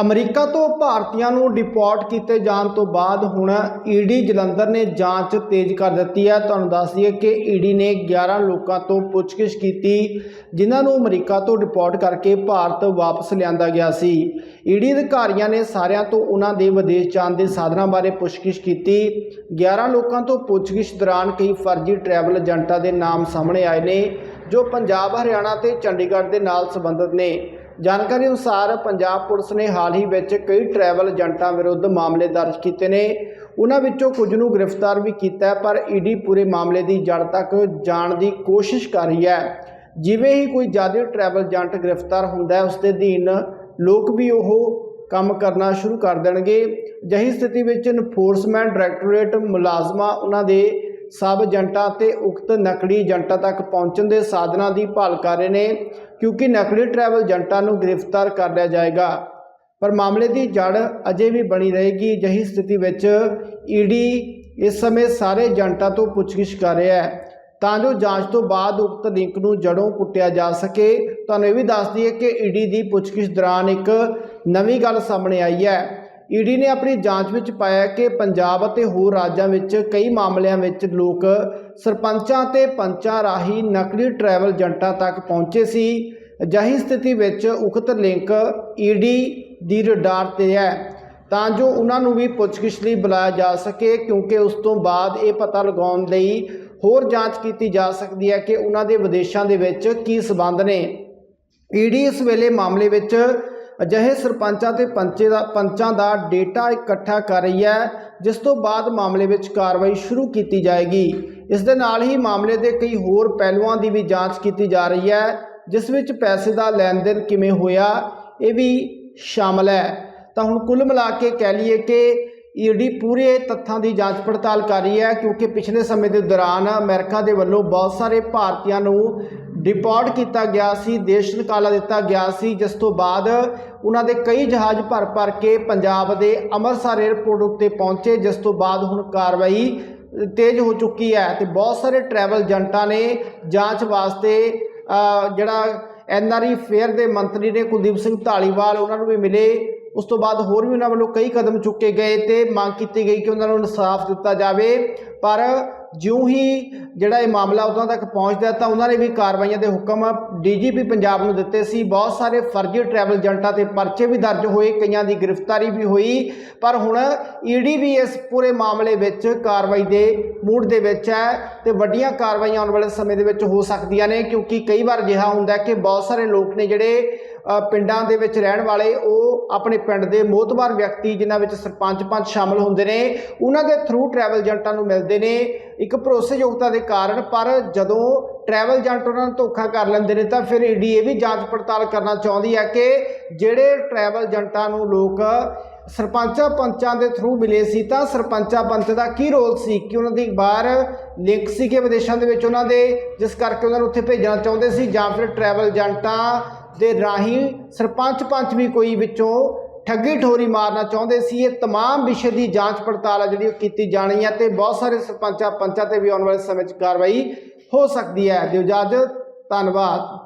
America ਤੋਂ ਭਾਰਤੀਆਂ ਨੂੰ ਡਿਪੋਰਟ ਕੀਤੇ ਜਾਣ ਤੋਂ ਬਾਅਦ ਹੁਣ ਈਡੀ ਜਲੰਧਰ ਨੇ ਜਾਂਚ ਤੇਜ਼ ਕਰ ਦਿੱਤੀ ਹੈ। ਤੁਹਾਨੂੰ ਦੱਸ ਦਈਏ ਕਿ ਈਡੀ ਨੇ 11 ਲੋਕਾਂ ਤੋਂ ਪੁੱਛਗਿੱਛ ਕੀਤੀ, ਜਿਨ੍ਹਾਂ ਨੂੰ ਅਮਰੀਕਾ ਤੋਂ ਡਿਪੋਰਟ ਕਰਕੇ ਭਾਰਤ ਵਾਪਸ ਲਿਆਂਦਾ ਗਿਆ ਸੀ। ਈਡੀ ਅਧਿਕਾਰੀਆਂ ਨੇ ਸਾਰਿਆਂ ਤੋਂ ਉਹਨਾਂ ਦੇ ਵਿਦੇਸ਼ ਜਾਣ ਦੇ ਸਾਧਨਾਂ ਬਾਰੇ ਪੁੱਛਗਿੱਛ ਕੀਤੀ। 11 ਲੋਕਾਂ ਤੋਂ ਪੁੱਛਗਿੱਛ ਦੌਰਾਨ ਕਈ ਫਰਜ਼ੀ ਟਰੈਵਲ ਏਜੰਟਾਂ ਦੇ ਨਾਮ ਸਾਹਮਣੇ ਆਏ ਨੇ। ਜੋ ਪੰਜਾਬ ਹਰਿਆਣਾ ਤੇ ਚੰਡੀਗੜ੍ਹ ਦੇ ਨਾਲ ਸੰਬੰਧਿਤ ਨੇ। ਜਾਣਕਾਰੀ ਅਨੁਸਾਰ ਪੰਜਾਬ ਪੁਲਿਸ ਨੇ ਹਾਲ ਹੀ ਵਿੱਚ ਕਈ ਟਰੈਵਲ ਏਜੰਟਾਂ ਵਿਰੁੱਧ ਮਾਮਲੇ ਦਰਜ ਕੀਤੇ ਨੇ। ਉਹਨਾਂ ਵਿੱਚੋਂ ਕੁਝ ਨੂੰ ਗ੍ਰਿਫਤਾਰ ਵੀ ਕੀਤਾ ਹੈ, ਪਰ ਈਡੀ ਪੂਰੇ ਮਾਮਲੇ ਦੀ ਜੜ ਤੱਕ ਜਾਣ ਦੀ ਕੋਸ਼ਿਸ਼ ਕਰ ਰਹੀ ਹੈ। ਜਿਵੇਂ ਹੀ ਕੋਈ ਜ਼ਿਆਦਾ ਟਰੈਵਲ ਏਜੰਟ ਗ੍ਰਿਫਤਾਰ ਹੁੰਦਾ ਹੈ ਉਸ ਦੇ ਅਧੀਨ ਲੋਕ ਵੀ ਉਹ ਕੰਮ ਕਰਨਾ ਸ਼ੁਰੂ ਕਰ ਦੇਣਗੇ। ਜਹੀ ਸਥਿਤੀ ਵਿੱਚ ਇਨਫੋਰਸਮੈਂਟ ਡਾਇਰੈਕਟੋਰੇਟ ਮੁਲਾਜ਼ਮਾਂ ਉਹਨਾਂ ਦੇ ਸਬ ਏਜੰਟਾਂ ਤੇ ਉਕਤ ਨਕਲੀ ਏਜੰਟਾਂ ਤੱਕ ਪਹੁੰਚਣ ਦੇ ਸਾਧਨਾਂ ਦੀ ਭਾਲ ਕਰ ਰਹੇ ਨੇ, ਕਿਉਂਕਿ ਨਕਲੀ ਟਰੈਵਲ ਏਜੰਟਾਂ ਨੂੰ ਗ੍ਰਿਫਤਾਰ ਕਰ ਲਿਆ ਜਾਏਗਾ। ਪਰ ਮਾਮਲੇ ਦੀ ਜੜ ਅਜੇ ਵੀ ਬਣੀ ਰਹੇਗੀ, ਜਹੀ ਸਥਿਤੀ ਵਿੱਚ ਈਡੀ ਇਸ ਸਮੇਂ ਸਾਰੇ ਏਜੰਟਾਂ ਤੋਂ ਪੁੱਛਗਿੱਛ ਕਰ ਰਿਹਾ ਹੈ। ਤਾਂ ਜੋ ਜਾਂਚ ਤੋਂ ਬਾਅਦ ਉਕਤ ਲਿੰਕ ਨੂੰ ਜੜੋਂ ਪੁੱਟਿਆ ਜਾ ਸਕੇ, ਤੁਹਾਨੂੰ ਇਹ ਵੀ ਦੱਸ ਦਈਏ ਕਿ ਈਡੀ ਦੀ ਪੁੱਛਗਿੱਛ ਦੌਰਾਨ ਇੱਕ ਨਵੀਂ ਗੱਲ ਸਾਹਮਣੇ ਆਈ ਹੈ। ਈਡੀ ਨੇ ਆਪਣੀ ਜਾਂਚ ਵਿੱਚ ਪਾਇਆ ਕਿ ਪੰਜਾਬ ਅਤੇ ਹੋਰ ਰਾਜਾਂ ਵਿੱਚ ਕਈ ਮਾਮਲਿਆਂ ਵਿੱਚ ਲੋਕ ਸਰਪੰਚਾਂ ਤੇ ਪੰਚਾਂ ਰਾਹੀਂ ਨਕਲੀ ਟਰੈਵਲ ਏਜੰਟਾਂ ਤੱਕ ਪਹੁੰਚੇ ਸੀ। ਅਜਿਹੀ ਸਥਿਤੀ ਵਿੱਚ ਉਕਤ ਲਿੰਕ ਈਡੀ ਦੀ ਰਡਾਰ ਤੇ ਹੈ। ਤਾਂ ਜੋ ਉਹਨਾਂ ਨੂੰ ਵੀ ਪੁੱਛਗਿੱਛ ਲਈ ਬੁਲਾਇਆ ਜਾ ਸਕੇ, ਕਿਉਂਕਿ ਉਸ ਤੋਂ ਬਾਅਦ ਇਹ ਪਤਾ ਲਗਾਉਣ ਲਈ ਹੋਰ ਜਾਂਚ ਕੀਤੀ ਜਾ ਸਕਦੀ ਹੈ ਕਿ ਉਹਨਾਂ ਦੇ ਵਿਦੇਸ਼ਾਂ ਦੇ ਵਿੱਚ ਕੀ ਸਬੰਧ ਨੇ। ਈਡੀ ਇਸ ਵੇਲੇ ਮਾਮਲੇ ਵਿੱਚ ਅਜਿਹੇ ਸਰਪੰਚਾਂ ਤੇ ਪੰਚੇ ਦਾ ਪੰਚਾਂ ਦਾ ਡੇਟਾ ਇਕੱਠਾ ਕਰ ਰਹੀ ਹੈ, ਜਿਸ ਤੋਂ ਬਾਅਦ ਮਾਮਲੇ ਵਿੱਚ ਕਾਰਵਾਈ ਸ਼ੁਰੂ ਕੀਤੀ ਜਾਏਗੀ। ਇਸ ਦੇ ਨਾਲ ਹੀ ਮਾਮਲੇ ਦੇ ਕਈ ਹੋਰ ਪਹਿਲੂਆਂ ਦੀ ਵੀ ਜਾਂਚ ਕੀਤੀ ਜਾ ਰਹੀ ਹੈ, ਜਿਸ ਵਿੱਚ ਪੈਸੇ ਦਾ ਲੈਣ ਦੇਣ ਕਿਵੇਂ ਹੋਇਆ, ਇਹ ਵੀ ਸ਼ਾਮਲ ਹੈ। ਤਾਂ ਹੁਣ ਕੁੱਲ ਮਿਲਾ ਕੇ ਕਹਿ ਲਈਏ ਕਿ ਈਡੀ ਪੂਰੇ ਤੱਥਾਂ ਦੀ ਜਾਂਚ ਪੜਤਾਲ ਕਰ ਰਹੀ ਹੈ, ਕਿਉਂਕਿ ਪਿਛਲੇ ਸਮੇਂ ਦੇ ਦੌਰਾਨ ਅਮਰੀਕਾ ਦੇ ਵੱਲੋਂ ਬਹੁਤ ਸਾਰੇ ਭਾਰਤੀਆਂ ਨੂੰ ਡਿਪੋਰਟ ਕੀਤਾ ਗਿਆ ਸੀ ਦੇਸ਼ ਨਿਕਾਲਾ ਦਿੱਤਾ ਗਿਆ ਸੀ ਜਿਸ ਤੋਂ ਬਾਅਦ ਉਹਨਾਂ ਦੇ ਕਈ ਜਹਾਜ਼ ਭਰ ਭਰ ਕੇ ਪੰਜਾਬ ਦੇ ਅੰਮ੍ਰਿਤਸਰ 에ਅਰਪੋਰਟ ਉੱਤੇ ਪਹੁੰਚੇ ਜਿਸ ਤੋਂ ਬਾਅਦ ਹੁਣ ਕਾਰਵਾਈ ਤੇਜ਼ ਹੋ ਚੁੱਕੀ ਹੈ ਤੇ ਬਹੁਤ ਸਾਰੇ ਟਰੈਵਲ ਏਜੰਟਾਂ ਨੇ ਜਾਂਚ ਵਾਸਤੇ ਅ, ਜਿਹੜਾ ਐਨਆਰਈ ਫੇਅਰ ਦੇ ਮੰਤਰੀ ਨੇ ਕੁਲਦੀਪ ਸਿੰਘ ਢਾਲੀਵਾਲ ਉਹਨਾਂ ਨੂੰ ਵੀ ਮਿਲੇ। ਉਸ ਤੋਂ ਬਾਅਦ ਹੋਰ ਵੀ ਉਹਨਾਂ ਵੱਲੋਂ ਕਈ ਕਦਮ ਚੁੱਕੇ ਗਏ ਤੇ ਮੰਗ ਕੀਤੀ ਗਈ ਕਿ ਉਹਨਾਂ ਨੂੰ ਇਨਸਾਫ ਦਿੱਤਾ ਜਾਵੇ। ਪਰ ਜਿਉਂ ਹੀ ਜਿਹੜਾ ਇਹ ਮਾਮਲਾ ਉਦੋਂ ਤੱਕ ਪਹੁੰਚਦਾ ਤਾਂ ਉਹਨਾਂ ਨੇ ਵੀ ਕਾਰਵਾਈਆਂ ਦੇ ਹੁਕਮ ਡੀਜੀਪੀ ਪੰਜਾਬ ਨੂੰ ਦਿੱਤੇ ਸੀ। ਬਹੁਤ ਸਾਰੇ ਫਰਜ਼ੀ ਟਰੈਵਲ ਏਜੰਟਾਂ ਤੇ ਪਰਚੇ ਵੀ ਦਰਜ ਹੋਏ, ਕਈਆਂ ਦੀ ਗ੍ਰਿਫਤਾਰੀ ਵੀ ਹੋਈ। ਪਰ ਹੁਣ ਈਡੀ ਵੀ ਇਸ ਪੂਰੇ ਮਾਮਲੇ ਵਿੱਚ ਕਾਰਵਾਈ ਦੇ ਮੂਡ ਦੇ ਵਿੱਚ ਹੈ ਤੇ ਵੱਡੀਆਂ ਕਾਰਵਾਈਆਂ ਆਉਣ ਵਾਲੇ ਸਮੇਂ ਦੇ ਵਿੱਚ ਹੋ ਸਕਦੀਆਂ ਨੇ, ਕਿਉਂਕਿ ਕਈ ਵਾਰ ਅਜਿਹਾ ਹੁੰਦਾ ਕਿ ਬਹੁਤ ਸਾਰੇ ਲੋਕ ਨੇ ਜਿਹੜੇ ਪਿੰਡਾਂ ਦੇ ਵਿੱਚ ਰਹਿਣ ਵਾਲੇ, ਉਹ ਆਪਣੇ ਪਿੰਡ ਦੇ ਮੋਤਬਾਰ ਵਿਅਕਤੀ ਜਿਨ੍ਹਾਂ ਵਿੱਚ ਸਰਪੰਚ ਪੰਚ ਸ਼ਾਮਲ ਹੁੰਦੇ ਨੇ, ਉਹਨਾਂ ਦੇ ਥਰੂ ਟਰੈਵਲ ਏਜੰਟਾਂ ਨੂੰ ਮਿਲਦੇ ਨੇ, ਇੱਕ ਭਰੋਸੇਯੋਗਤਾ ਦੇ ਕਾਰਨ, ਪਰ ਜਦੋਂ ਟਰੈਵਲ ਏਜੰਟ ਉਹਨਾਂ ਨੂੰ ਧੋਖਾ ਕਰ ਲੈਂਦੇ ਨੇ, ਤਾਂ ਫਿਰ ਈਡੀ ਇਹ ਵੀ ਜਾਂਚ ਪੜਤਾਲ ਕਰਨਾ ਚਾਹੁੰਦੀ ਹੈ ਕਿ ਜਿਹੜੇ ਟਰੈਵਲ ਏਜੰਟਾਂ ਨੂੰ ਲੋਕ ਸਰਪੰਚਾਂ ਪੰਚਾਂ ਦੇ ਥਰੂ ਮਿਲੇ ਸੀ, ਤਾਂ ਸਰਪੰਚਾਂ ਪੰਚ ਦਾ ਕੀ ਰੋਲ ਸੀ? ਕਿ ਉਹਨਾਂ ਦੀ ਬਾਹਰ ਲਿੰਕ ਸੀ ਕਿ ਵਿਦੇਸ਼ਾਂ ਦੇ ਵਿੱਚ ਉਹਨਾਂ ਦੇ, ਜਿਸ ਕਰਕੇ ਉਹਨਾਂ ਨੂੰ ਉੱਥੇ ਭੇਜਣਾ ਚਾਹੁੰਦੇ ਸੀ ਜਾਂ ਫਿਰ ਟਰੈਵਲ ਏਜੰਟਾਂ ਦੇ ਰਾਹੀਂ ਸਰਪੰਚ ਪੰਚ ਵੀ ਕੋਈ ਵਿੱਚੋਂ ਠੱਗੀ ਠੋਰੀ ਮਾਰਨਾ ਚਾਹੁੰਦੇ ਸੀ ਇਹ तमाम ਵਿਸ਼ੇ ਦੀ ਜਾਂਚ ਪੜਤਾਲ ਹੈ ਜਿਹੜੀ ਉਹ ਕੀਤੀ ਜਾਣੀ ਹੈ ਤੇ ਬਹੁਤ ਸਾਰੇ ਸਰਪੰਚਾਂ ਪੰਚਾਂ ਤੇ ਵੀ ਆਉਣ ਵਾਲੇ ਸਮੇਂ 'ਚ ਕਾਰਵਾਈ ਹੋ ਸਕਦੀ ਹੈ ਦਿਓ ਇਜਾਜ਼ਤ ਧੰਨਵਾਦ